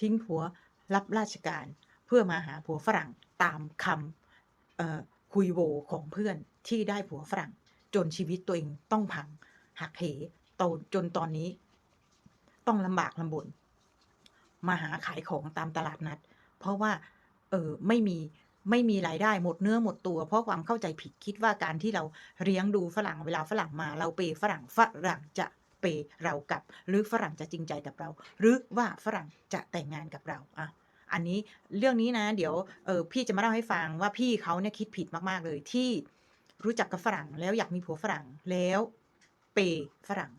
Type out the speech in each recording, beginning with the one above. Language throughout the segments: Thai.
ทิ้งผัวรับราชการ เพื่อมาหาผัวฝรั่งตามคำคุยโวของเพื่อนที่ได้ผัวฝรั่ง จนชีวิตตัวเองต้องพัง หักเหโตจนตอนนี้ ต้องลำบากลำบน มาหาขายของตามตลาดนัด เพราะว่า เออไม่มีไม่มีรายได้หมดเนื้อหมดตัว เพราะความเข้าใจผิดคิดว่าการที่เราเลี้ยงดูฝรั่งเวลาฝรั่งมา เราเปฝรั่งฝรั่งจะ เปเรากับ หรือฝรั่งจะจริงใจกับเรา หรือว่าฝรั่งจะแต่งงานกับเราอะอันนี้เรื่องนี้นะ เดี๋ยวเออพี่จะมาเล่าให้ฟังว่าพี่เขาเนี่ยคิดผิดมากๆเลยที่รู้จักกับฝรั่งแล้วอยากมีผัวฝรั่งแล้วเปย์ฝรั่ง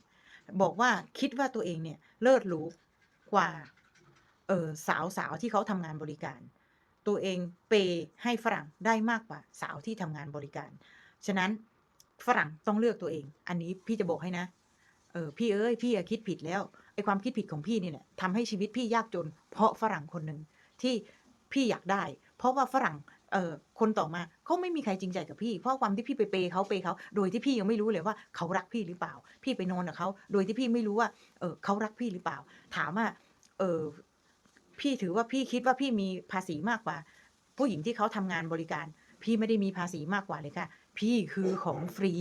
บอกว่าคิดว่าตัวเองเนี่ยเลิศหรูกว่าเออสาวสาวที่เขาทำงานบริการ ตัวเองเปย์ให้ฝรั่งได้มากกว่าสาวที่ทำงานบริการ ฉะนั้นฝรั่งต้องเลือกตัวเอง อันนี้พี่จะบอกให้นะ เออพี่เอ้ยพี่อะคิดผิดแล้วไอ้ความคิดผิดของพี่นี่แหละทำให้ชีวิตพี่ยากจน เพราะฝรั่งคนหนึ่งที่พี่อยากได้ เพราะว่าฝรั่งเอ่อคนต่อมาเขาไม่มีใครจริงใจกับพี่ เพราะความที่พี่ไปเปย์เขาเปย์เขาโดยที่พี่ยังไม่รู้เลยว่าเขารักพี่หรือเปล่า พี่ไปนอนกับเขาโดยที่พี่ไม่รู้ว่าเออเขารักพี่หรือเปล่า ถามว่าเออพี่ถือว่าพี่คิดว่าพี่มีภาษีมากกว่า ผู้หญิงที่เขาทำงานบริการ พี่ไม่ได้มีภาษีมากกว่าเลยค่ะ พี่คือของฟรี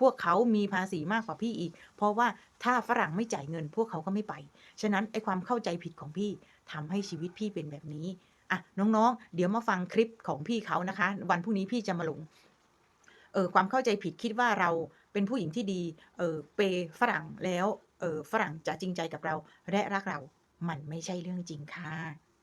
พวกเขามีภาษีมากกว่าพี่อีก เพราะว่าถ้าฝรั่งไม่จ่ายเงินพวกเขาก็ไม่ไป ฉะนั้นไอความเข้าใจผิดของพี่ทำให้ชีวิตพี่เป็นแบบนี้อะน้องๆ เดี๋ยวมาฟังคลิปของพี่เขานะคะ วันพรุ่งนี้พี่จะมาลงเออความเข้าใจผิดคิดว่าเราเป็นผู้หญิงที่ดีเออเปฝรั่งแล้วเออฝรั่งจะจริงใจกับเราและรักเรา มันไม่ใช่เรื่องจริงค่ะ